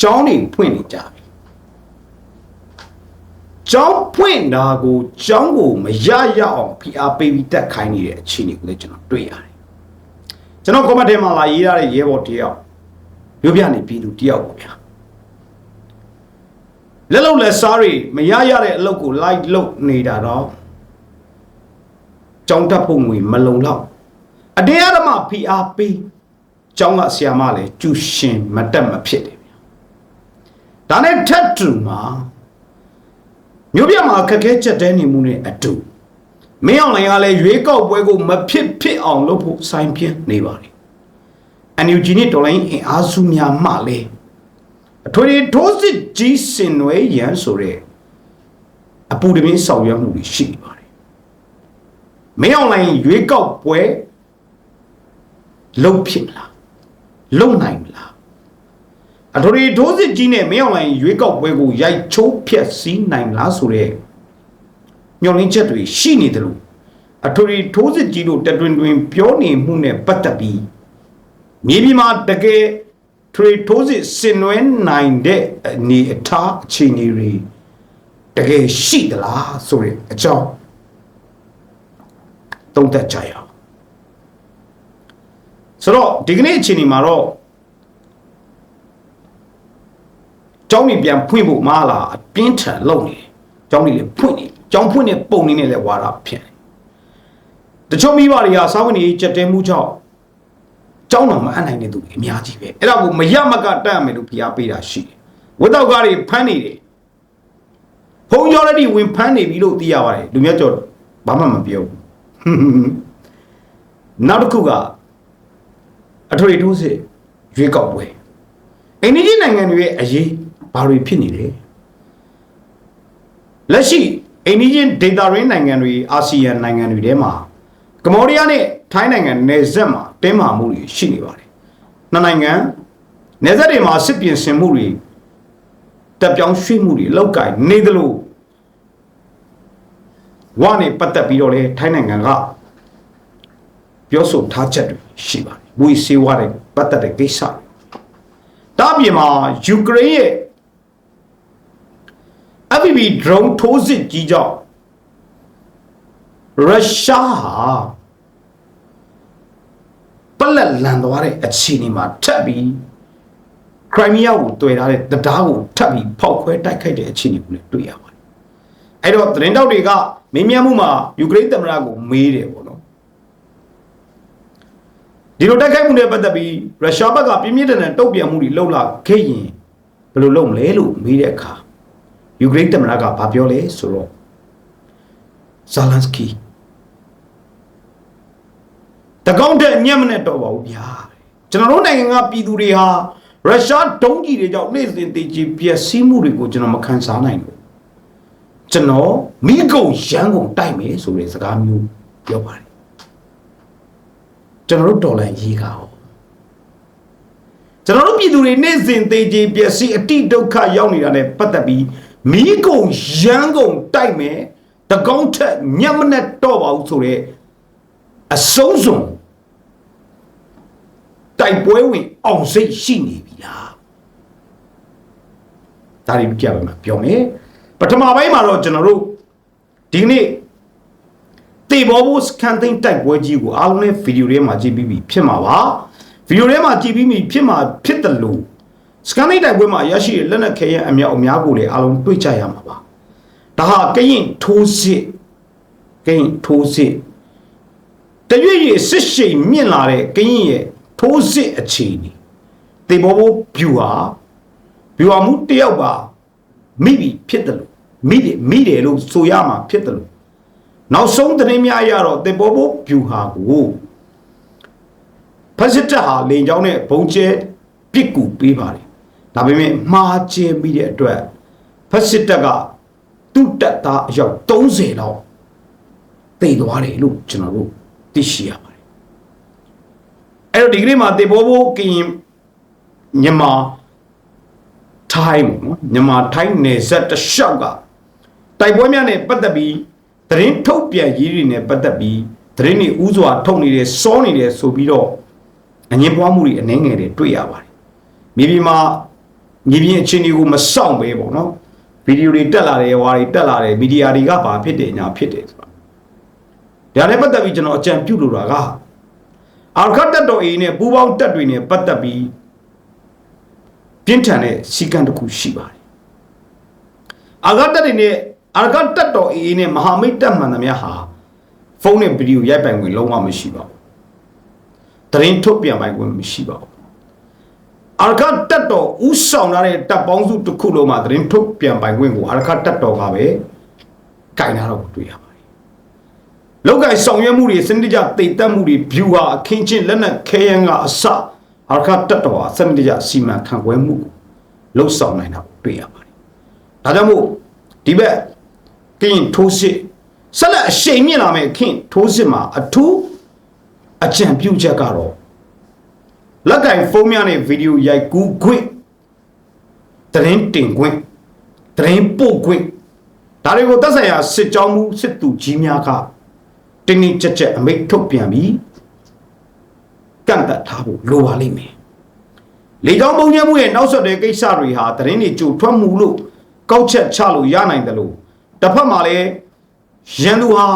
ကျောင်းတွေဖွင့်နေကြပြီကျောင်းဖွင့်တာကိုကျောင်းကိုမရရအောင်ဖိအားပေးပြီးတက်ခိုင်းနေတဲ့အခြေအနေကိုလည်းကျွန်တော်တွေ့ရတယ်ကျွန်တော် comment ထဲမှာလာရေးရတဲ့ရဲဘော်တယောက်မြို့ပြနေပြည်သူတယောက်ပေါ့ဗျာလက်လုံးလက်စားတွေမရရတဲ့အလုပ်ကို light လုပ်နေတာတော့ကျောင်းတက်ဖို့ငွေမလုံလောက်အတရားဓမ္မဖိအားပေးကျောင်းကဆရာမလည်းကျူရှင်မတက်မဖြစ်တယ်ဗျာ ဒါနဲ့ထက်တူမှာမြို့ပြမှာခက်ခဲချက်တဲနေမှုနဲ့အတူမင်းအောင်လိုင်ကလည်းရွေးကောက်ပွဲကိုမဖြစ်ဖြစ်အောင်လုပ်ဖို့စိုင်းပြင်းနေပါလေအန်ယူဂျီနဲ့ဒေါ်လာအင်အားစုများမှလည်းအထွေထွေထိုးစစ်ကြီးစင်နွယ်ရန်ဆိုတဲ့အပူတမင်းဆောင်ရွက်မှုတွေရှိနေပါတယ်မင်းအောင်လိုင်ရွေးကောက်ပွဲလုံဖြစ်မလားလုံနိုင်မလား အထွေထွေထိုးစစ်ကြီးနဲ့မင်းအောင်လိုင်ရွေးကောက်ပွဲကိုရိုက်ချိုးဖျက်ဆီးနိုင်မလားဆိုတဲ့ညှော်လင်းချက်တွေရှိနေတယ်လို့အထွေထွေထိုးစစ်ကြီးတို့တတွင်တွင်ပြောနေမှုနဲ့ပတ်သက်ပြီးမြေပြင်မှာတကယ်ထွေထိုးစစ်ဆင်နွှဲနိုင်တဲ့အနေအထားအခြေအနေတွေတကယ်ရှိသလားဆိုတဲ့အကြောင်းသုံးသပ်ကြရအောင်ဆိုတော့ဒီကနေ့အခြေအနေမှာတော့ ကျောင်းကြီးပြန်ဖွင့်ဖို့မလားအပြင်းထန်လုပ်နေတယ်ကျောင်းကြီးလည်းဖွင့်နေကျောင်းဖွင့်တဲ့ပုံနေနဲ့လည်းဝါတာဖြစ်တယ်တချို့မိဘတွေကစာဝင်ကြီးကြက်တဲမှုကြောင့်ကျောင်းတော်မအပ်နိုင်တဲ့သူတွေအများကြီးပဲအဲ့ဒါကိုမရမကတတ်ရမယ်လို့ဖိအားပေးတာရှိတယ်ဝတ်တော့ကားတွေဖမ်းနေတယ်ဖုံကျော်လည်းဒီဝင်ဖမ်းနေပြီလို့သိရပါတယ်လူမြတ်ကျော်ဘာမှမပြောဘူးနောက်တစ်ခုကအထွေထိုးစစ်ရွေးကောက်ပွဲအိန္ဒိယနိုင်ငံတွေရဲ့အရေး ဘာတွေဖြစ်နေလဲလက်ရှိအိန္ဒိယဒေသရင်းနိုင်ငံတွေအာဆီယံနိုင်ငံတွေထဲမှာကမ္ဘောဒီးယားနဲ့ထိုင်းနိုင်ငံနယ်စပ်မှာတင်းမာမှုတွေရှိနေပါတယ်နှစ်နိုင်ငံနယ်စပ်တွေမှာစစ်ပြင်ဆင်မှုတွေတပ်ပြောင်းရွှေ့မှုတွေလောက်ကင်နေသလိုဝါနဲ့ပတ်သက်ပြီးတော့လေထိုင်းနိုင်ငံကပြောဆိုထားချက်တွေရှိပါတယ်။ဝီစေဝါတဲ့ပတ်သက်တဲ့ကိစ္စ။ဒါပြင်မှာယူကရိန်းရဲ့ FPV drone ထိုးစစ်ကြီးကြောင့်ရုရှားဟာပလက်လန်သွားတဲ့အခြေအနေမှာထပ်ပြီးခရိုင်းမီးယားကိုတွေ့ထားတဲ့တရားကိုထပ်ပြီးဖောက်ခွဲတိုက်ခိုက်တဲ့အခြေအနေကိုလည်းတွေ့ရပါတယ်။အဲ့တော့သတင်းတောက်တွေကမင်းမြတ်မှုမှာယူကရိန်းသမ္မတကိုမေးတယ်ပေါ့နော်။ဒီလိုတိုက်ခိုက်မှုနဲ့ပတ်သက်ပြီးရုရှားဘက်ကပြင်းပြင်းထန်ထန်တုံ့ပြန်မှုတွေလှုပ်လာခဲ့ရင်ဘယ်လိုလုပ်မလဲလို့မေးတဲ့အခါ ယူကရိန်းသမ္မတကဘာပြောလဲဆိုတော့ဇာလန်စကီတကောင်းတဲ့ညံ့မနဲ့တော့ပါဘူးဗျာကျွန်တော်တို့နိုင်ငံကပြည်သူတွေဟာရုရှားဒုံးကြီးတွေကြောင့်နေ့စဉ်တည်ကြည်ပျက်စီးမှုတွေကိုကျွန်တော်မခံစားနိုင်ဘူးကျွန်တော်မိကုံရန်ကုန်တိုက်မယ်ဆိုတဲ့စကားမျိုးပြောပါတယ်ကျွန်တော်တို့တော်လန်ရေးကားဟောကျွန်တော်တို့ပြည်သူတွေနေ့စဉ်တည်ကြည်ပျက်စီးအတိဒုက္ခရောက်နေတာနဲ့ပတ်သက်ပြီး မိကုံရန်ကုန်တိုက်မယ်တကောင်းထက်ညံ့မနဲ့တော့ပါဘူးဆိုတဲ့အဆုံးစွန်တိုက်ပွဲဝင်အောင်စိတ်ရှိနေပြီလားဒါတွေကြည့်ရမှာပြောမယ်ပထမပိုင်းမှာတော့ကျွန်တော်တို့ဒီနေ့တေဘောဘူးစကန်သိန်းတိုက်ပွဲကြီးကိုအားလုံးနဲ့ဗီဒီယိုထဲမှာကြည့်ပြီးပြီဖြစ်မှာပါဗီဒီယိုထဲမှာကြည့်ပြီးပြီဖြစ်မှာဖြစ်တယ်လို့ စကန်သိန်းတိုက်ပွဲမှာရရှိတဲ့လက်နက်ခဲယမ်းအမြောက်အများကိုလည်းအားလုံးတွေ့ကြရမှာပါဒါဟာကရင်ထိုးစစ်ကရင်ထိုးစစ်တရွေ့ရွေ့စစ်ရှိန်မြင့်လာတဲ့ကရင်ရဲ့ထိုးစစ်အခြေအနေတေဘောဘောဗျူဟာဗျူဟာမှုတယောက်ပါမိပြီဖြစ်တယ်လို့မိတယ်မိတယ်လို့ဆိုရမှာဖြစ်တယ်လို့နောက်ဆုံးသတင်းများရတော့တေဘောဘောဗျူဟာကိုဖက်စစ်တပ်ဟာလေကြောင်းနဲ့ဘုံကျဲပစ်ကူပေးပါတယ် ဒါပေမဲ့မှားကျဲပြီးတဲ့အတွက်ဖက်စစ်တပ်ကသူ့တပ်သားအယောက်30လောက်တိတ်သွားတယ်လို့ကျွန်တော်တို့သိရှိရပါတယ်အဲ့တော့ဒီကနေ့မှာတေဘောဘောကရင်မြန်မာထိုင်းပေါ့နော်မြန်မာထိုင်းနယ်စပ်တစ်လျှောက်ကတိုက်ပွဲများနဲ့ပတ်သက်ပြီးသတင်းထုတ်ပြန်ရေးတွေနဲ့ပတ်သက်ပြီးသတင်းတွေဥစွာထုတ်နေတယ်စောနေတယ်ဆိုပြီးတော့အငင်းပွားမှုတွေအနှဲငယ်တွေတွေ့ရပါတယ်မြေပြင်မှာ ညီပြင်းအချင်းတွေကိုမစောင့်ပဲပေါ့နော်ဗီဒီယိုတွေတက်လာတယ်ဟွာတွေတက်လာတယ်မီဒီယာတွေကဘာဖြစ်တယ်ညာဖြစ်တယ်ဆိုတာဒါနဲ့ပတ်သက်ပြီးကျွန်တော်အကြံပြုလိုတာကအာခတ်တက်တော်အေးနဲ့ပူပေါင်းတက်တွေနဲ့ပတ်သက်ပြီးပြင်းထန်တဲ့စီကံတစ်ခုရှိပါတယ်အာခတ်တက်တွေနဲ့အာခတ်တက်တော်အေးနဲ့မဟာမိတ်တက်မှန်သမျှဟာဖုန်းနဲ့ဗီဒီယိုရိုက်ပိုင်ခွင့်လုံးဝမရှိပါဘူးတရင်ထုတ်ပြန်ပိုင်ခွင့်မရှိပါဘူး အာရခတက်တော်ဥဆောင်လာတဲ့တပ်ပေါင်းစုတစ်ခုလုံးမှာသတင်းထုတ်ပြန်ပိုင်ခွင့်ကိုအာရခတက်တော်ကပဲကင်လာတော့တွေ့ရပါတယ်။လောက်ကင်ဆောင်ရွက်မှုတွေစနစ်တကျတိတ်တက်မှုတွေ view ဟာအခင်းချင်းလက်နက်ခဲယမ်းကအစအာရခတက်တော်ဟာစနစ်တကျစီမံခန့်ခွဲမှုကိုလှုပ်ဆောင်နိုင်တာကိုတွေ့ရပါတယ်။ဒါကြောင့်မို့ဒီဘက်ကရင်ထိုးစစ်ဆက်လက်အရှိန်မြင့်လာမယ့်ခင်ထိုးစစ်မှာအထူးအကြံပြုချက်ကတော့ လက်ကင်ဖုန်းများနဲ့ဗီဒီယိုရိုက်ကူးခွင့်သတင်းတင်ခွင့်သတင်းပို့ခွင့်ဒါတွေကိုသက်ဆိုင်ရာစစ်ကြောင်းမှုစစ်သူကြီးများကတင်းတင်းကြပ်ကြပ်အမိန့်ထုတ်ပြန်ပြီးကန့်သက်ထားဖို့လိုပါလိမ့်မယ်လေကြောင်းပုံညံမှုရဲ့နောက်ဆက်တဲ့ကိစ္စတွေဟာသတင်းတွေကြိုထွက်မှုလို့ကောက်ချက်ချလို့ရနိုင်တယ်လို့တစ်ဖက်မှာလည်းရန်သူဟာ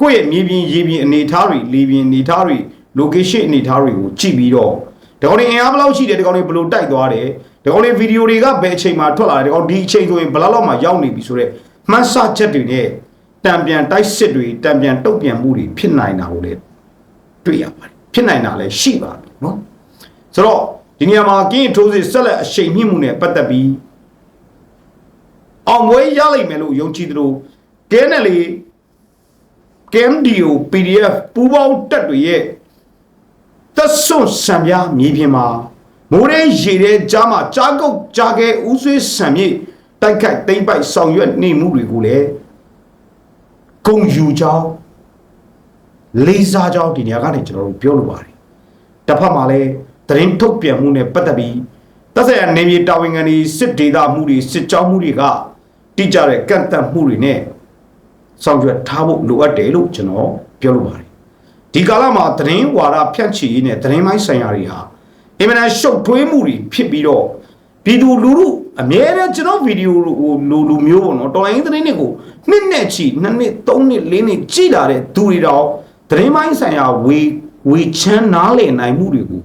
ကိုယ့်ရဲ့မြေပြင်ရေပြင်အနေထားတွေလေပြင်အနေထားတွေ location အနေထားတွေကိုကြည့်ပြီးတော့ဒီကောင်တွေအင်အားဘယ်လောက်ရှိတယ်ဒီကောင်တွေဘယ်လိုတိုက်သွားတယ်ဒီကောင်တွေဗီဒီယိုတွေကဘယ်အချိန်မှာထွက်လာတယ်ဒီကောင်ဒီအချိန်ဆိုရင်ဘယ်လောက်လောက်မှရောက်နေပြီဆိုတော့မှန်းဆချက်တွေနဲ့တံပြန်တိုက်စစ်တွေတံပြန်တုတ်ပြန်မှုတွေဖြစ်နိုင်တာကိုလည်းတွေ့ရပါတယ်ဖြစ်နိုင်တာလည်းရှိပါတယ်နော်ဆိုတော့ဒီနေရာမှာကင်းထိုးစစ်ဆက်လက်အရှိန်မြင့်မှုနဲ့ပတ်သက်ပြီးအောင်ပွဲရလိမ့်မယ်လို့ယုံကြည်သလိုကဲနဲ့လေ KMDO PDF ပူးပေါင်းတက်တွေရဲ့ သက်စွန့်ဆံပြားမြေပြင်မှာမိုးရဲရေတဲ့ကြားမှာကြားကုတ်ကြားကဲဥဆွေးဆံမြေတိုက်ခိုက်တိမ့်ပိုက်ဆောင်ရွက်နေမှုတွေကိုလည်းဂုံယူကြောင်းလေးစားကြောင်းဒီနေရာကနေကျွန်တော်တို့ပြောလိုပါတယ်တစ်ဖက်မှာလည်းသတင်းထုတ်ပြန်မှုနဲ့ပတ်သက်ပြီးသက်ဆိုင်ရာနေမြေတာဝန်ခံတွေစစ်ဒေသမှုတွေစစ်ကြောင်းမှုတွေကတိကျတဲ့ကန့်သတ်မှုတွေနဲ့ဆောင်ရွက်ထားဖို့လိုအပ်တယ်လို့ကျွန်တော်ပြောလိုပါတယ် ဒီကာလမှာသတင်းဝါဒဖြန့်ချီရေးနဲ့သတင်းမိုင်းဆိုင်ရာတွေဟာအင်မတန်ရှုပ်ထွေးမှုတွေဖြစ်ပြီးတော့ပြည်သူလူထုအမြဲတမ်းကျွန်တော်ဗီဒီယိုဟိုလူလူမျိုးပေါ့နော်တော်လိုင်းသတင်းတွေကိုနှစ်နဲ့ချီနှစ်နှစ်သုံးနှစ်လေးနှစ်ကြည်လာတဲ့သူတွေတော့သတင်းမိုင်းဆိုင်ရာဝေဝေချမ်းနားလည်နိုင်မှုတွေကို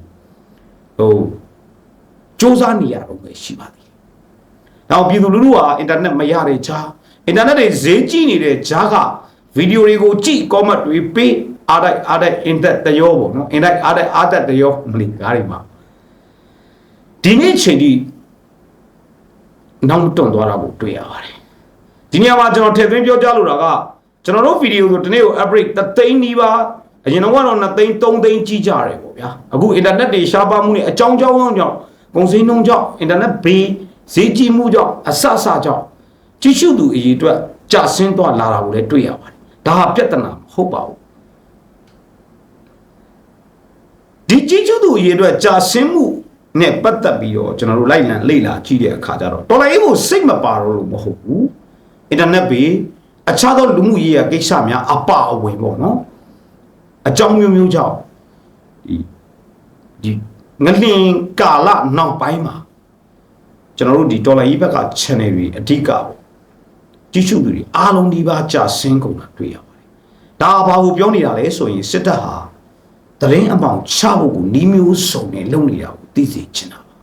ဟိုစ조사နေရတော့ပဲရှိပါသေးတယ်။နောက်ပြည်သူလူထုဟာအင်တာနက်မရတဲ့ကြားအင်တာနက်တွေဈေးကြီးနေတဲ့ကြားကဗီဒီယိုတွေကိုကြည့် comment တွေပေး အားတိုက်အားတိုက်အင်သက်တရောပေါ့နော်အင်တိုက်အားတိုက်အားသက်တရောမလီကားတွေမှာဒီနေ့ချိန်ဒီနောက်မတွန့်သွားတာကိုတွေ့ရပါတယ်ဒီနေရာမှာကျွန်တော်ထည့်သွင်းပြောကြားလိုတာကကျွန်တော်တို့ဗီဒီယိုဆိုဒီနေ့ကို average 3သိန်းနီးပါးအရင်တော့ကတော့2သိန်း3သိန်းကြီးကြတယ်ပေါ့ဗျာအခုအင်တာနက်တွေရှားပါမှုနဲ့အကြောင်းကြောင်းကြောင့်ကုန်စည်နှုန်းကြောင့်အင်တာနက်ဘေးဈေးကြီးမှုကြောင့်အဆအဆကြောင့်ကြီးစုသူအရေးအတွက်ကြဆင်းသွားလာတာကိုလည်းတွေ့ရပါတယ်ဒါဟာပြဿနာမဟုတ်ပါဘူး ဒီကြီးကျူးသူအရေးအတွက်ကြာဆင်းမှုနဲ့ပတ်သက်ပြီးတော့ကျွန်တော်တို့လိုက်လံလေ့လာကြည့်တဲ့အခါကျတော့တော်လိုင်းကိုစိတ်မပါတော့လို့မဟုတ်ဘူးအင်တာနက်ပေအခြားသောလူမှုရေးရာကိစ္စများအပအဝင်ပေါ့နော်အကြောင်းမျိုးမျိုးကြောင့်ဒီဒီငလင်ကာလနောက်ပိုင်းမှာကျွန်တော်တို့ဒီတော်လိုင်းရေးဘက်က channel တွေအဓိကပေါ့ကြီးစုသူတွေအားလုံးဒီပါကြာဆင်းကုန်တာတွေ့ရပါတယ်ဒါဘာကိုပြောနေတာလဲဆိုရင်စစ်တပ်ဟာ သတင်းအပေါင်းချဖို့ကိုနီးမျိုးစုံနဲ့လုပ်နေတာကိုသိစေချင်တာပါ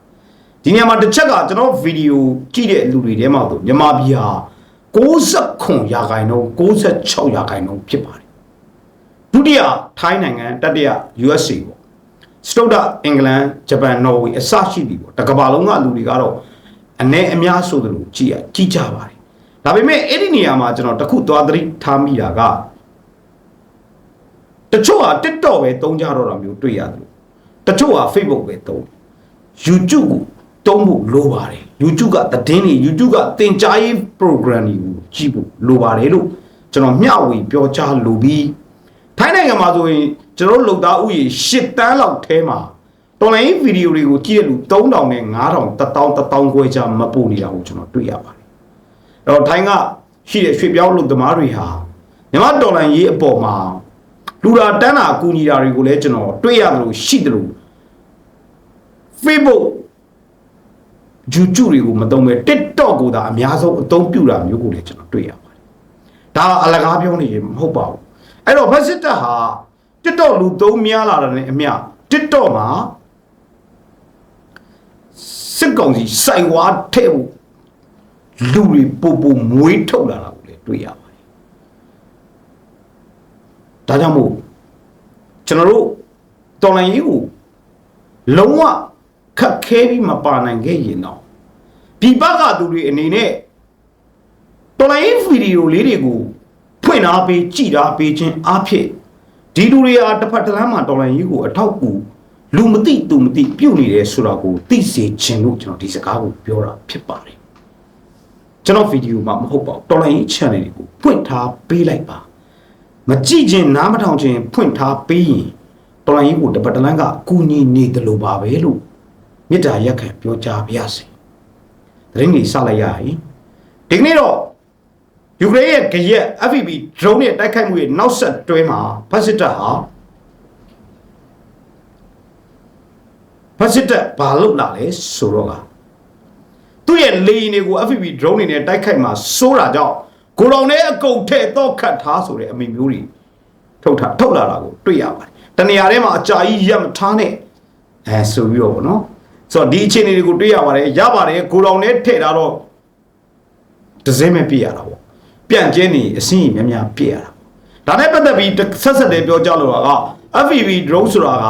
ဒီနေရာမှာတစ်ချက်ကကျွန်တော်ဗီဒီယိုကြည့်တဲ့လူတွေထဲမှာဆိုမြန်မာပြည်ဟာ69ရာခိုင်နှုန်း96ရာခိုင်နှုန်းဖြစ်ပါတယ်ဒုတိယထိုင်းနိုင်ငံတတိယ USA ပေါ့စတုဒ္ဒအင်္ဂလန်ဂျပန်နော်ဝေအစရှိပြီပေါ့တကမ္ဘာလုံးကလူတွေကတော့အ ਨੇ အများဆိုသလိုကြည်ရကြည်ကြပါတယ်ဒါပေမဲ့အဲ့ဒီနေရာမှာကျွန်တော်တခုသွားသတိထားမိတာက တချို့ဟာ TikTok ပဲတုံးကြတော့တာမျိုးတွေ့ရတယ်လို့တချို့ဟာ Facebook ပဲတုံး YouTube ကိုတုံးဖို့လိုပါတယ် YouTube ကသတင်းတွေ YouTube ကသင်ကြားရေး program တွေကိုကြည့်ဖို့လိုပါတယ်လို့ကျွန်တော်မျှဝေပြောကြားလိုပြီးထိုင်းနိုင်ငံမှာဆိုရင်ကျွန်တော်လုံသားဥယျာဉ်10တန်းလောက်ထဲမှာတော်လိုင်းဗီဒီယိုတွေကိုကြည့်ရလူ3000နဲ့9000 1000 1000ခွဲကြာမပို့နေတာကိုကျွန်တော်တွေ့ရပါတယ်အဲ့တော့ထိုင်းကရှိတဲ့ရွှေပြောင်းလူသမားတွေဟာမြန်မာတော်လိုင်းရေးအပေါ်မှာ လူတာတန်းတာအကူညီတာတွေကိုလည်းကျွန်တော်တွေ့ရတယ်လို့ရှိတယ်လို့ Facebook YouTube တွေကိုမသုံးပဲ TikTok ကိုသာအများဆုံးအသုံးပြုတာမျိုးကိုလည်းကျွန်တော်တွေ့ရပါတယ်ဒါအလကားပြောနေရင်မဟုတ်ပါဘူးအဲ့တော့ဖက်စစ်တပ်ဟာ TikTok လူသုံးများလာတဲ့အမျှ TikTok မှာစစ်ကောင်စီစိုက်ဝါထဲ့ဖို့လူတွေပို့ပို့မွေးထုတ်လာတာကိုလည်းတွေ့ရပါတယ် ဒါကြောင့်မို့ကျွန်တော်တို့တော်လိုင်းကြီးကိုလုံးဝခက်ခဲပြီးမပါနိုင်ခဲ့ရင်တော့ဒီဘက်ကသူတွေအနေနဲ့တော်လိုင်းဗီဒီယိုလေးတွေကိုဖွင့်ထားပေးကြည်ထားပေးခြင်းအဖြစ်ဒီလူတွေဟာတစ်ဖက်တစ်လမ်းမှာတော်လိုင်းကြီးကိုအထောက်အကူလူမသိသူမသိပြုတ်နေတယ်ဆိုတာကိုသိစေခြင်းလို့ကျွန်တော်ဒီစကားကိုပြောတာဖြစ်ပါတယ်ကျွန်တော်ဗီဒီယိုမှာမဟုတ်ပါဘူးတော်လိုင်းကြီး channel တွေကိုဖွင့်ထားပေးလိုက်ပါ မကြည့်ခြင်းနားမထောင်ခြင်းဖွင့်ထားပေးရင်တော်လိုင်းကြီးကိုတစ်ဖက်တစ်လမ်းကအကူအညီနေတယ်လို့ပါပဲလို့မေတ္တာရက်ခံပြောကြားပါရစေသတင်းကြီးစလိုက်ရရင်ဒီကနေ့တော့ယူကရိန်းရဲ့ကြရက် FPV drone နဲ့တိုက်ခိုက်မှုရဲ့နောက်ဆက်တွဲမှာဖက်စစ်တပ်ဟာဖက်စစ်တပ်ဘာလုပ်လာလဲဆိုတော့ကသူ့ရဲ့လေယာဉ်တွေကို FPV drone တွေနဲ့တိုက်ခိုက်မှာစိုးတာကြောင့် ကိုလောင်နဲ့အကုန်ထဲ့တော့ခတ်ထားဆိုတဲ့အမိမျိုးတွေထုတ်ထားထုတ်လာတာကိုတွေ့ရပါတယ်တနေရာထဲမှာအကြာကြီးရက်မထားနဲ့အဲဆိုပြီးတော့ဗောနော်ဆိုတော့ဒီအခြေအနေတွေကိုတွေ့ရပါတယ်ရပါတယ်ကိုလောင်နဲ့ထည့်ထားတော့ဒဇင်းမဲ့ပြရတာပေါ့ပြန့်ကျင်းနေအစင်းကြီးများများပြရတာဒါနဲ့ပတ်သက်ပြီးဆက်ဆက်တယ်ပြောကြလို့က FPV drone ဆိုတာက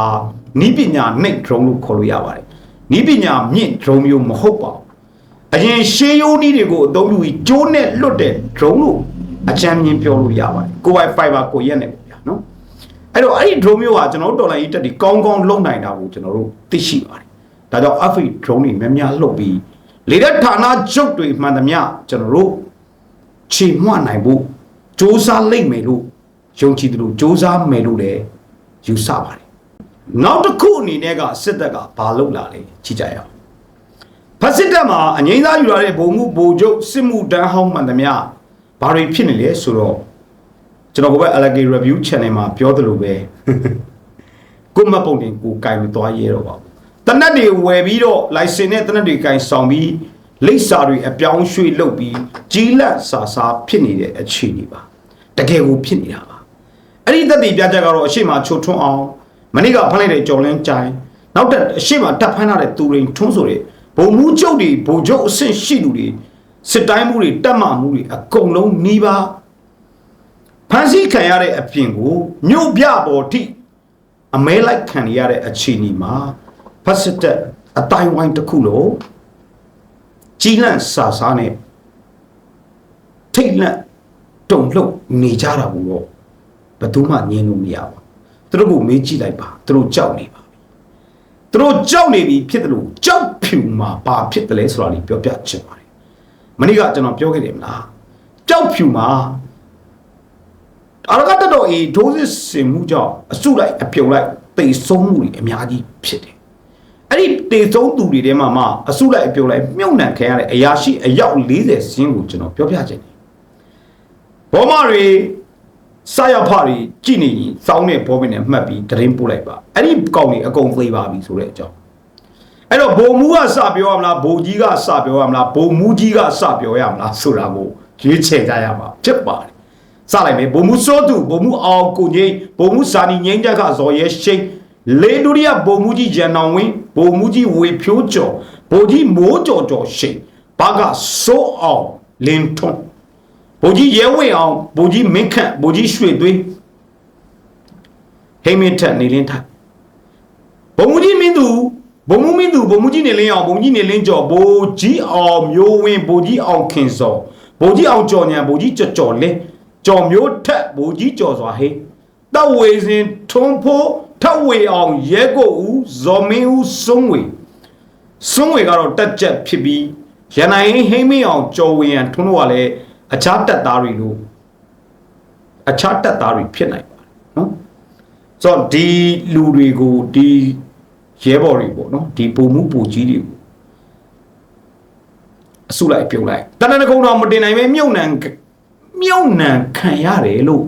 နီးပညာနှိပ် drone လို့ခေါ်လို့ရပါတယ်နီးပညာမြင့် drone မျိုးမဟုတ်ပါဘူး အရင်ရှေးရိုးနီးတွေကိုအသုံးပြုပြီးကျိုးနဲ့လွတ်တဲ့ drone လို့အချမ်းမြင်ပြောလို့ရပါတယ်ကိုယ်ပိုင် fiber ကိုရက်နေပေါ့ဗျာနော်အဲ့တော့အဲ့ဒီ drone မျိုးကကျွန်တော်တို့တော်လိုင်းကြီးတက်ဒီကောင်းကောင်းလုံနိုင်တာကိုကျွန်တော်တို့သိရှိပါတယ်ဒါကြောင့် FPV drone တွေများများလှုပ်ပြီးလေတဲ့ဌာနချုပ်တွေမှန်သမျှကျွန်တော်တို့ခြေမွနိုင်ဖို့စ조사လိမ့်မယ်လို့ယုံကြည်တယ်လို့စ조사မယ်လို့လည်းယူဆပါတယ်နောက်တစ်ခုအနေနဲ့ကစစ်တပ်ကဘာလုပ်လာလဲကြည့်ကြရအောင် ဖက်စစ်တပ်မှာအငိမ့်သားယူလာတဲ့ဗိုလ်မှုဗိုလ်ချုပ်စစ်မှုတန်းဟောင်းမှန်သမျှဘာတွေဖြစ်နေလဲဆိုတော့ကျွန်တော်ကဘက် LK review channel မှာပြောသလိုပဲကိုမပုံတင်ကိုကင်ပြီးသွားရဲတော့ပါဘူးတနက်တွေဝယ်ပြီးတော့ license နဲ့တနက်တွေကင်ဆောင်ပြီးလိပ်စာတွေအပြောင်းရွှေ့လုပ်ပြီးကြီးလက်စာစာဖြစ်နေတဲ့အခြေအနေပါတကယ်ကိုဖြစ်နေတာပါအဲ့ဒီသက်တည်ပြချက်ကတော့အရှိမချိုထွန်းအောင်မနေ့ကဖမ်းလိုက်တဲ့ကြော်လင်းကြိုင်နောက်တဲ့အရှိမတက်ဖမ်းထားတဲ့သူရင်ထွန်းဆိုတဲ့ ဘုံမှုကျုပ်တွေဘုံကျုပ်အဆင့်ရှိသူတွေစစ်တိုင်းမှုတွေတက်မှမှုတွေအကုန်လုံးနှီးပါဖမ်းဆီးခံရတဲ့အပြင်ကိုမြို့ပြပေါ်ထိအမဲလိုက်ခံရတဲ့အခြေအနေမှာဖက်စစ်တပ်အတိုင်းဝိုင်းတစ်ခုလို့ကြီးလန့်စာစားနဲ့ထိတ်လန့်တုံလှုပ်နေကြတာဘူးတော့ဘယ်သူမှငြင်းလို့မရပါသူတို့ကိုမေးကြည့်လိုက်ပါသူတို့ကြောက်နေပါပြီ သူတို့ကြောက်နေပြီဖြစ်တယ်လို့ကြောက်ဖြူမှာဘာဖြစ်တယ်လဲဆိုတာလေးပြောပြချင်ပါတယ်မနေ့ကကျွန်တော်ပြောခဲ့တယ်မလားကြောက်ဖြူမှာအရကတတော်အေဒိုးစစ်စင်မှုကြောင့်အစုလိုက်အပြုံလိုက်တိတ်ဆုံးမှုတွေအများကြီးဖြစ်တယ်အဲ့ဒီတေဆုံးသူတွေထဲမှာမှအစုလိုက်အပြုံလိုက်မြုပ်နှံခံရတဲ့အရာရှိအယောက်40စင်းကိုကျွန်တော်ပြောပြချင်တယ်ဘောမတွေ စရဖတွေကြည်နေရင်စောင်းတဲ့ဘောပင်နဲ့မှတ်ပြီးတရင်ပို့လိုက်ပါအဲ့ဒီကောင်တွေအကုန်သေးပါပြီဆိုတဲ့အကြောင်းအဲ့တော့ဘုံမူကစပြောရမလားဘုံကြီးကစပြောရမလားဘုံမူကြီးကစပြောရမလားဆိုတာကိုရွေးချယ်ကြရမှာဖြစ်ပါတယ်စလိုက်မယ်ဘုံမူစိုးသူဘုံမူအောင်ကိုငိမ့်ဘုံမူစာနီငိမ့်ကြခဇော်ရဲရှိန်လေဒူရီယာဘုံမူကြီးရန်နောင်ဝင်းဘုံမူကြီးဝေဖြိုးကျော်ဘုံကြီးမိုးကျော်ကျော်ရှိန်ဘာကစိုးအောင်လင်းထွန်း ဘုံကြီးရဲဝင်းအောင်ဘုံကြီးမင်းခန့်ဘုံကြီးရွှေသွေးဟိမင်းထက်နေလင်းထိုက်ဘုံမူကြီးမင်းသူဘုံမူမင်းသူဘုံမူကြီးနေလင်းအောင်ဘုံကြီးနေလင်းကျော်ဘိုးကြီးအောင်မျိုးဝင်းဘိုးကြီးအောင်ခင်စောဘိုးကြီးအောင်ကျော်ညံဘိုးကြီးကြော်ကြော်လင်းကျော်မျိုးထက်ဘိုးကြီးကျော်စွာဟေးတဝေစဉ်ထွန်းဖိုးထဝေအောင်ရဲကိုဦးဇော်မင်းဦးစွန်းဝေစွန်းဝေကတော့တက်ကြက်ဖြစ်ပြီးရန်နိုင်ဟိမင်းအောင်ကျော်ဝေရန်ထွန်းတို့ကလည်း အခြားတက်သားတွေလို့အခြားတက်သားတွေဖြစ်နိုင်ပါတယ်နော်ဆိုတော့ဒီလူတွေကိုဒီရဲဘော်တွေပေါ့နော်ဒီပုံမှုပူကြီးတွေကိုအစုလိုက်ပြုတ်လိုက်တဏ္ဍကုံတော်မတင်နိုင်ပဲမြုပ်နှံမြုပ်နှံခံရတယ်လို့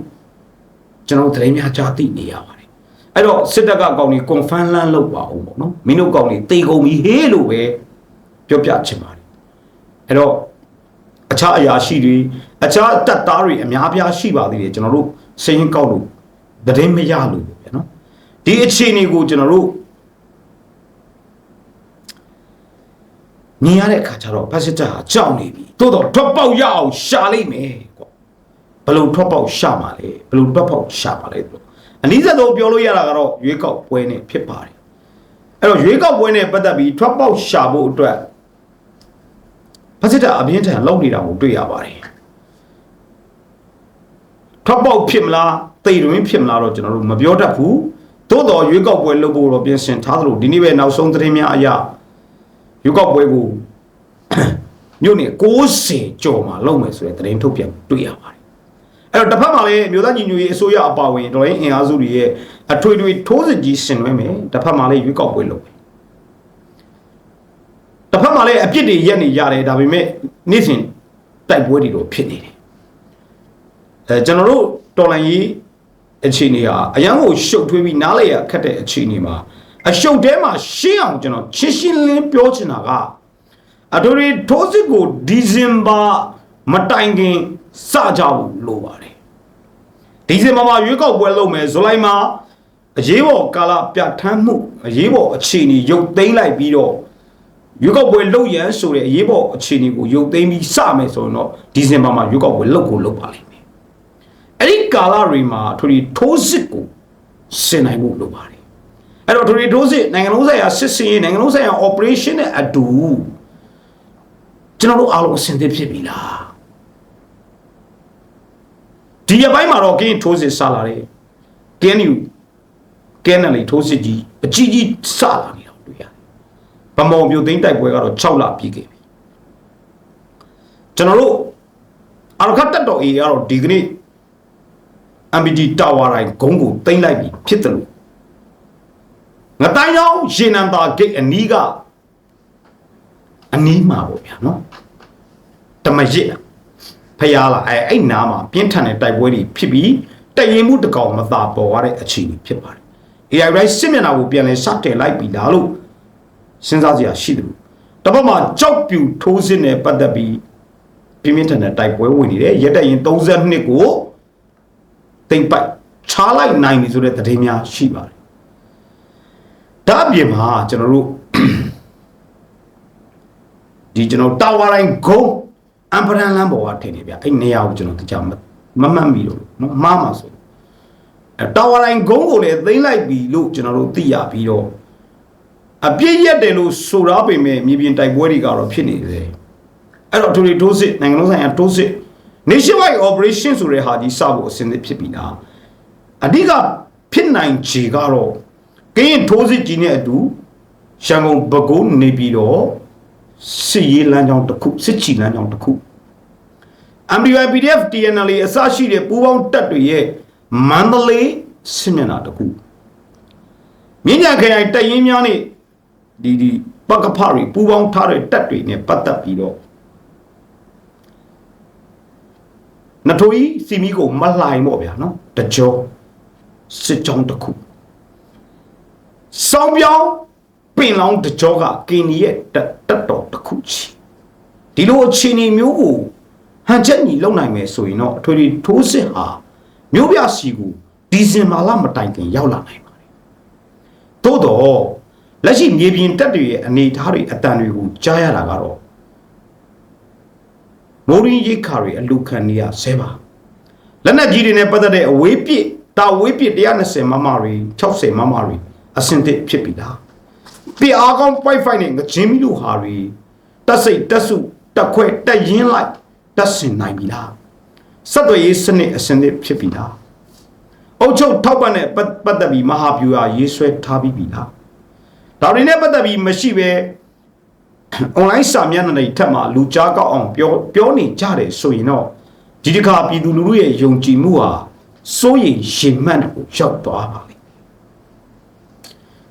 ကျွန်တော်သတင်းများကြားသိနေရပါတယ်အဲ့တော့စစ်တပ်ကအကောင်ကြီး confirm လန်းလုပ်ပါအောင်ပေါ့နော်မင်းတို့ကောင်ကြီးတေကုန်ပြီဟေးလို့ပဲပြောပြချင်ပါတယ်အဲ့တော့ အခြားအရာရှိတွေအခြားတပ်သားတွေအများပြားရှိပါသေးတယ်ကျွန်တော်တို့စိတ်ရင်းကောက်လို့တည်မရလို့ပဲနော်ဒီအခြေအနေကိုကျွန်တော်တို့မြင်ရတဲ့အခါကျတော့ဖက်စစ်တပ်ဟာကြောက်နေပြီတိုးတော့ထွက်ပေါက်ရအောင်ရှာလိုက်မယ်ကွဘလို့ထွက်ပေါက်ရှာမှာလဲဘလို့ထွက်ပေါက်ရှာမှာလဲအနည်းဆုံးပြောလို့ရတာကတော့ရွေးကောက်ပွဲနဲ့ဖြစ်ပါတယ်အဲ့တော့ရွေးကောက်ပွဲနဲ့ပတ်သက်ပြီးထွက်ပေါက်ရှာဖို့အတွက် ဖက်စစ်တပ်အပြင်းထန်လုပ်နေတာကိုတွေ့ရပါတယ်ထွက်ပေါက်ဖြစ်မလားတိတ်တွင်ဖြစ်မလားတော့ကျွန်တော်တို့မပြောတတ်ဘူးသို့တော်ရွေးကောက်ပွဲလုပ်ဖို့တော့ပြင်ဆင်ထားသလိုဒီနေ့ပဲနောက်ဆုံးသတင်းများအရာရွေးကောက်ပွဲကိုမြို့နယ်60ကျော်မှာလုပ်မယ်ဆိုတဲ့သတင်းထုတ်ပြန်တွေ့ရပါတယ်အဲ့တော့တစ်ဖက်မှာလည်းမြို့သားညီညွတ်ရေးအစိုးရအပါအဝင်တော်ရင်အင်အားစုတွေရဲ့အထွေထွေထိုးစစ်ကြီးဆင်နွှဲမယ်တစ်ဖက်မှာလည်းရွေးကောက်ပွဲလုပ်မယ် တစ်ဖက်မှာလည်းအပြစ်တွေရက်နေရတယ်ဒါပေမဲ့နေ့စဉ်တိုက်ပွဲတွေတော့ဖြစ်နေတယ်အဲကျွန်တော်တို့တော်လိုင်းရေးအခြေအနေဟာအရန်ကိုရှုပ်ထွေးပြီးနားလေရခက်တဲ့အခြေအနေမှာအရှုပ်တဲမှာရှင်းအောင်ကျွန်တော်ရှင်းရှင်းလင်းပြောချင်တာကအတူတူထိုးစစ်ကိုဒီဇင်ဘာမတိုင်ခင်စကြဖို့လိုပါတယ်ဒီဇင်ဘာမှာရွေးကောက်ပွဲလုပ်မယ်ဇူလိုင်မှာအရေးပေါ်ကာလပြဋ္ဌာန်းမှုအရေးပေါ်အခြေအနေရုပ်သိမ်းလိုက်ပြီးတော့ ရွေးကောက်ပွဲလုပ်ရန်ဆိုတဲ့အရေးပေါ်အခြေအနေကိုရုပ်သိမ်းပြီးစမယ်ဆိုရင်တော့ဒီဇင်ဘာမှာရွေးကောက်ပွဲလုပ်ကိုလုပ်ပါလိမ့်မယ်အဲ့ဒီကာလတွေမှာအထူးထိုးစစ်ကိုဆင်နိုင်ဖို့လိုပါတယ်အဲ့တော့အထူးထိုးစစ်နိုင်ငံလုံးဆိုင်ရာစစ်စင်ရေးနိုင်ငံလုံးဆိုင်ရာ operation နဲ့အတူကျွန်တော်တို့အားလုံးအဆင်သင့်ဖြစ်ပြီလားဒီရပိုင်းမှာတော့ကင်းထိုးစစ်စလာတယ် KNU KNL ထိုးစစ်ကြီးအကြီးကြီးစလာနေတာကိုတွေ့ရတယ် ဗမော်မြို့သိမ်းတိုက်ပွဲကတော့6လပြည့်ခဲ့ပြီကျွန်တော်တို့အရခတ်တက်တော် A ကတော့ဒီကနေ့ MPG Tower တိုင်းဂုံးကိုသိမ်းလိုက်ပြီဖြစ်တယ်လို့ငတိုင်းကြောင်ရေနံသာဂိတ်အနီးကအနီးမှာပေါ့ဗျာနော်တမရစ်ဖျားလာအဲအဲ့နားမှာပြင်းထန်တဲ့တိုက်ပွဲတွေဖြစ်ပြီးတရင်မှုတကောင်မသာပေါ်ရတဲ့အခြေအနေဖြစ်ပါတယ် AI right စစ်မျက်နှာကိုပြန်လဲစတင်လိုက်ပြီလားလို့ စဉ်းစားစရာရှိတယ်တပတ်မှာကြောက်ပြူထိုးစစ်နဲ့ပတ်သက်ပြီးပြင်းပြင်းထန်ထန်တိုက်ပွဲဝင်နေတယ်ရက်တက်ရင်32ကိုတိမ့်ပိုက်ချားလိုက်နိုင်ပြီဆိုတဲ့သတင်းများရှိပါတယ်ဒါအပြင်မှာကျွန်တော်တို့ဒီကျွန်တော်တာဝါတိုင်းဂုံးအမ်ပရန်လမ်းပေါ်ကထင်နေဗျအဲ့နေရာကိုကျွန်တော်တခြားမမမှတ်မိလို့နော်အမှားမှာဆိုအဲတာဝါတိုင်းဂုံးကိုလည်းသိမ့်လိုက်ပြီလို့ကျွန်တော်တို့သိရပြီးတော့ အပြည့်ရက်တယ်လို့ဆိုရပေမဲ့မြေပြင်တိုက်ပွဲတွေကတော့ဖြစ်နေတယ်အဲ့တော့ထူရီတိုးစစ်နိုင်ငံလုံးဆိုင်ရာတိုးစစ် nationwide operation ဆိုတဲ့ဟာကြီးစဖို့အစဉ်သင့်ဖြစ်ပြီလားအဓိကဖြစ်နိုင်ခြေကတော့ကရင်ထိုးစစ်ကြီးနဲ့အတူရန်ကုန်ပဲခူးနေပြီးတော့စစ်ရေးလမ်းကြောင်းတစ်ခုစစ်ချီလမ်းကြောင်းတစ်ခု MDY PDF TNL အစရှိတဲ့ပူးပေါင်းတပ်တွေရဲ့မန္တလေးစစ်မျက်နှာတစ်ခုမြင်းညာခရိုင်တပ်ရင်းများနဲ့ ဒီဒီပကဖတွေပူးပေါင်းထားတဲ့တပ်တွေနဲ့ပတ်သက်ပြီးတော့နထိုးကြီးစီမီကိုမလှိုင်ပေါ့ဗျာနော်တကြောစစ်ကြောင်းတစ်ခုစောင်းပြောင်းပင်လောင်းတကြောကကင်နီရဲ့တက်တက်တော်တစ်ခုချီဒီလိုအခြေအနေမျိုးကိုဟန်ချက်ညီလုံနိုင်မယ်ဆိုရင်တော့အထွေထွေထိုးစစ်ဟာမျိုးပြစီကိုဒီဇင်ဘာလမတိုင်ခင်ရောက်လာနိုင်ပါတယ်သို့တော့ လက်ရှိမြေပြင်တက်တွေရဲ့အနေအထားတွေအတန်တွေကိုကြားရတာကတော့မိုးရင်းရိတ်ခါတွေအလူခံနေရဆဲပါလက်နက်ကြီးတွေနဲ့ပတ်သက်တဲ့အဝေးပစ်တာဝေးပစ်120မမတွေ60မမတွေအဆင့်သစ်ဖြစ်ပြီလားပြအားကောင်း Wi-Fi နဲ့ငချင်းမီလို့ဟာတွေတက်စိတ်တက်စုတက်ခွဲတက်ရင်းလိုက်တက်ဆင်နိုင်ပြီလားဆက်သွယ်ရေးစနစ်အဆင့်သစ်ဖြစ်ပြီလားအုတ်ချုပ်ထောက်ပံ့တဲ့ပတ်သက်ပြီးမဟာဗျူဟာရေးဆွဲထားပြီးပြီလား ဒါတွေနဲ့ပတ်သက်ပြီးမရှိပဲ online စာမျက်နှာတွေထက်မှလူကြားကောက်အောင်ပြောပြောနေကြတယ်ဆိုရင်တော့ဒီတစ်ခါပြည်သူလူထုရဲ့ယုံကြည်မှုဟာစိုးရိမ်ရှင်မှန်ကိုရောက်သွားပါလိမ့်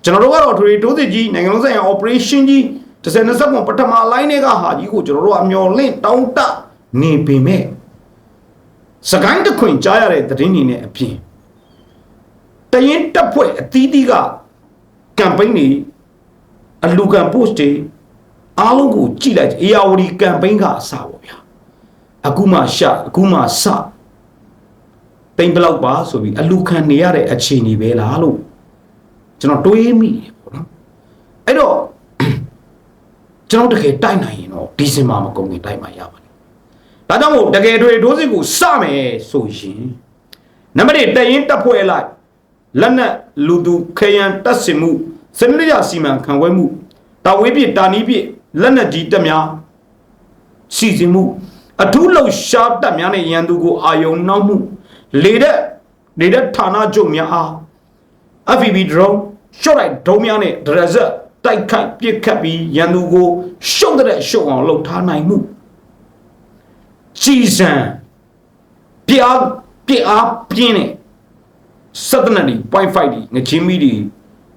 ကျွန်တော်တို့ကတော့ထွေတိုးစစ်ကြီးနိုင်ငံလုံးဆိုင်ရာ operation ကြီး30-20ပထမ line တွေကဟာကြီးကိုကျွန်တော်တို့အမျော်လင့်တောင်းတနေပေမဲ့စကိုင်းတခွင်ကြားရတဲ့သတင်းတွေနဲ့အပြင်တရင်တပ်ဖွဲ့အသီးသီးကကမ်ပိန်းတွေ အလူကံ post တွေအားလုံးကိုကြည့်လိုက်အေယာဝတီကမ်ပိန်းကအစပေါ့ဗျာအခုမှရှအခုမှစတိမ်ဘလောက်ပါဆိုပြီးအလူခံနေရတဲ့အခြေအနေပဲလားလို့ကျွန်တော်တွေးမိတယ်ပေါ့နော်အဲ့တော့ကျွန်တော်တကယ်တိုက်နိုင်ရင်တော့ဒီဇင်ဘာမကုန်ခင်တိုက်မှရပါတယ်ဒါကြောင့်မို့တကယ်တွေဒိုးစစ်ကိုစမယ်ဆိုရင်နံပါတ်1တရင်တက်ဖွဲ့လိုက်လက်နက်လူသူခရံတက်စင်မှု စနစ်ရစီမံခန့်ခွဲမှုတာဝေးပြတာနီးပြလက်နက်ကြီးတက်များစီစဉ်မှုအထူးလှုပ်ရှားတက်များနဲ့ရန်သူကိုအာယုံနှောက်မှုလေတဲ့လေတဲ့ဌာနချုပ်များအား FPV drone shot right drone များနဲ့ဒရဇက်တိုက်ခိုက်ပစ်ခတ်ပြီးရန်သူကိုရှုံတဲ့ရှုံအောင်လှုပ်ထားနိုင်မှုကြီးစံပြအားပြအားပြင်းတဲ့စက်တနဒီ0.5ဒီငချင်းမီဒီ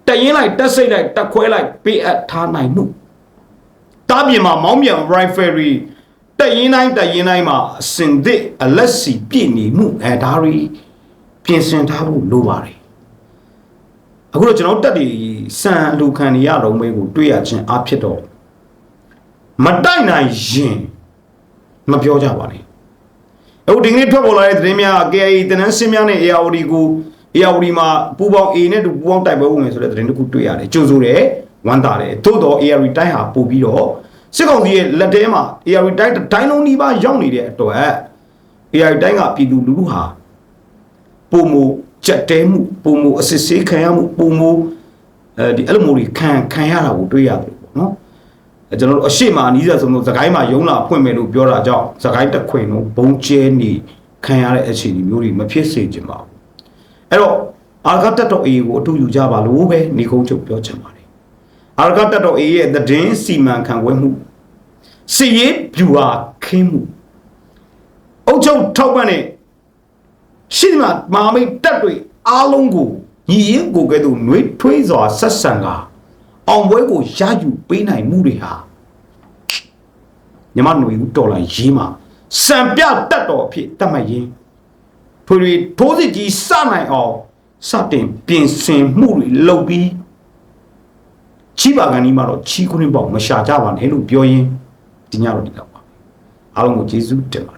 တရင်လိုက်တက်စိတ်လိုက်တက်ခွဲလိုက်ပေးအပ်ထားနိုင်မှုတားပြင်မှာမောင်းပြန် rifle တရင်တိုင်းတရင်တိုင်းမှာအစင်သစ်အလက်စီပြည့်နေမှုအဲဒါတွေပြင်ဆင်ထားဖို့လိုပါတယ်အခုတော့ကျွန်တော်တက်ဒီစံအလူခံနေရတော့မဲကိုတွေ့ရခြင်းအဖြစ်တော့မတိုက်နိုင်ရင်မပြောကြပါနဲ့အခုဒီကနေ့ထွက်ပေါ်လာတဲ့သတင်းများ KAE တနန်းစင်းများနဲ့ ARD ကို ARD မှာပူပေါင်း A နဲ့တူပူပေါင်းတိုက်ပွဲဝင်မယ်ဆိုတဲ့သတင်းတစ်ခုတွေ့ရတယ်ကြိုဆိုတယ်ဝမ်းသာတယ်သို့တော့ ARD တိုင်းဟာပို့ပြီးတော့စစ်ကောင်စီရဲ့လက်ထဲမှာ ARD တိုင်းတိုင်းလုံးနီးပါးရောက်နေတဲ့အတွက် ARD တိုင်းကပြည်သူလူထုဟာပုံမကြက်တဲမှုပုံမအစစ်ဆေးခံရမှုပုံမအဲဒီအဲ့လိုမျိုးတွေခံခံရတာကိုတွေ့ရတယ်ပေါ့နော်အဲကျွန်တော်တို့အရှိမအနီးဆက်ဆုံးလို့သခိုင်းမှာယုံလာဖွင့်မယ်လို့ပြောတာကြောင့်သခိုင်းတစ်ခွင်လုံးဘုံကျဲနေခံရတဲ့အခြေအနေမျိုးတွေမဖြစ်စေချင်ပါဘူး အဲ့တော့အာရကတက်တော်အေးကိုအထူးယူကြပါလို့ပဲနေကုန်းချုပ်ပြောချင်ပါတယ်အာရကတက်တော်အေးရဲ့သတင်းစီမံခန့်ခွဲမှုစီရေးဗျူဟာခင်းမှုအုပ်ချုပ်ထောက်ပံ့တဲ့ရှိမှမာမိတ်တက်တွေအားလုံးကိုညီရင်ကိုကဲ့သို့နှွေးထွေးစွာဆက်ဆံကအောင်ပွဲကိုရယူပေးနိုင်မှုတွေဟာညီမຫນွေဦးတော်လိုင်းရေးမှာစံပြတက်တော်အဖြစ်တတ်မှတ်ရင် ထွေထွေထိုးစစ်ကြီးစနိုင်အောင်စတင်ပြင်ဆင်မှုတွေလုပ်ပြီးချီပါကန်ဒီမှာတော့ချီခွန်းပေါက်မရှာကြပါနဲ့လို့ပြောရင်းဒီညတော့ဒီတော့ပါအားလုံးကိုကျေးဇူးတင်ပါ